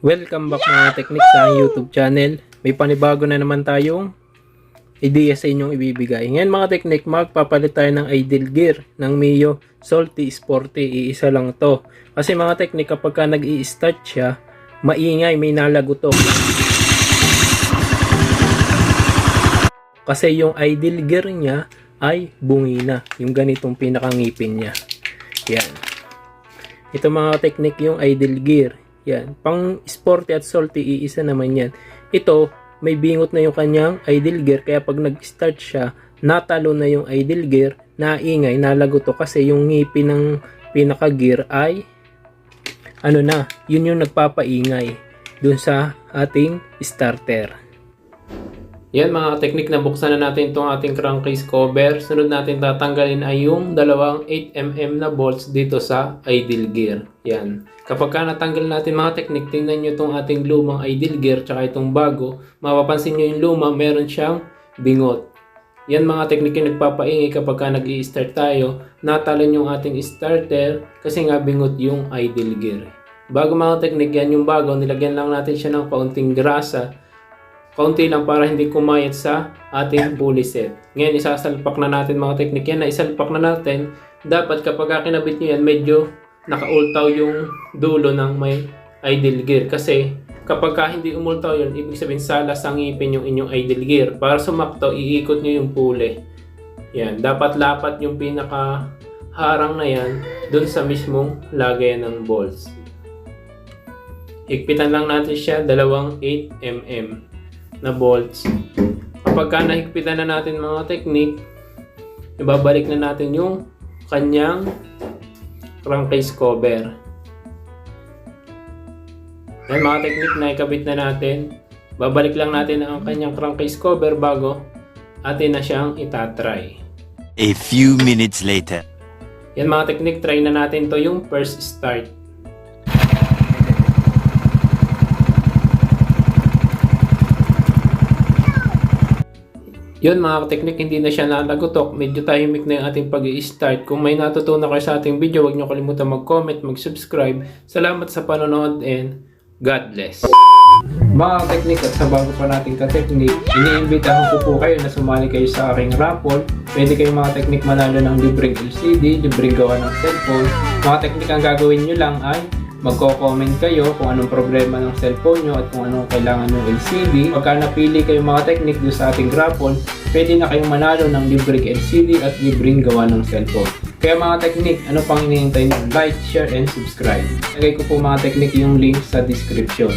Welcome back mga teknik sa YouTube channel. May panibago na naman tayong ideya sa inyong ibibigay. Ngayon mga teknik, magpapalit tayo ng ideal gear ng Mio Salty Sporty. Iisa lang to. Kasi mga teknik, kapag ka nag start siya, maingay, may nalagutok. Kasi yung ideal gear niya ay bungina. Yung ganitong pinakangipin niya. Yan. Ito mga teknik yung ideal gear. Yan. Pang sporty at salty, iisa naman yan. Ito, may bingot na yung kanyang idle gear. Kaya pag nag-start siya, natalo na yung idle gear, naingay, nalago to. Kasi yung ngipin ng pinaka-gear ay, ano na, yun yung nagpapaingay dun sa ating starter. Yan mga teknik na buksan na natin itong ating crankcase cover. Sunod natin tatanggalin ay yung dalawang 8mm na bolts dito sa idle gear. Yan. Kapag ka natanggal natin mga teknik, tingnan nyo itong ating lumang idle gear tsaka itong bago. Mapapansin nyo yung luma, meron siyang bingot. Yan mga teknik yung nagpapaingay kapag ka nag start tayo. Natalon yung ating starter kasi nga bingot yung idle gear. Bago mga teknik yan yung bago, nilagyan lang natin siya ng kaunting grasa kaunti lang para hindi kumayat sa ating pulley set. Ngayon, isasalpak na natin mga teknik yan. Na isalpak na natin, dapat kapag kinabit nyo yan, medyo nakaultaw yung dulo ng may idle gear. Kasi kapag ka hindi umultaw yun, ibig sabihin salas ang ngipin yung inyong idle gear. Para sumakto, iikot nyo yung pulley. Yan, dapat lapat yung pinaka harang na yan dun sa mismong lagayan ng bolts. Higpitan lang natin siya dalawang 8mm na bolts. Kapag ka nahigpitan na natin mga technique, ibabalik na natin yung kanyang crankcase cover. Yan mga technique na ikabit na natin. Babalik lang natin ang kanyang crankcase cover bago atin na siyang itatry. A few minutes later. Yan mga technique, try na natin to yung first start. Yun mga teknik, hindi na siya nalagutok. Medyo tahimik na yung ating pag start Kung may natutunan kayo sa ating video, huwag nyo kalimutan mag-comment, mag-subscribe. Salamat sa panonood and God bless. Mga teknik at sa bago pa nating ka-teknik, iniimbitahan ko po kayo na sumali kayo sa aking raffle. Pwede kayong mga teknik manalo ng libreng LCD, libreng gawa ng cellphone. Mga teknik ang gagawin nyo lang ay magko-comment kayo kung anong problema ng cellphone nyo at kung anong kailangan ng LCD. Pagka napili kayo mga technique doon sa ating raffle, pwede na kayong manalo ng libreng LCD at libreng gawa ng cellphone. Kaya mga technique, ano pang hinihintay nyo? Like, share, and subscribe. Lagay ko po mga technique yung link sa description.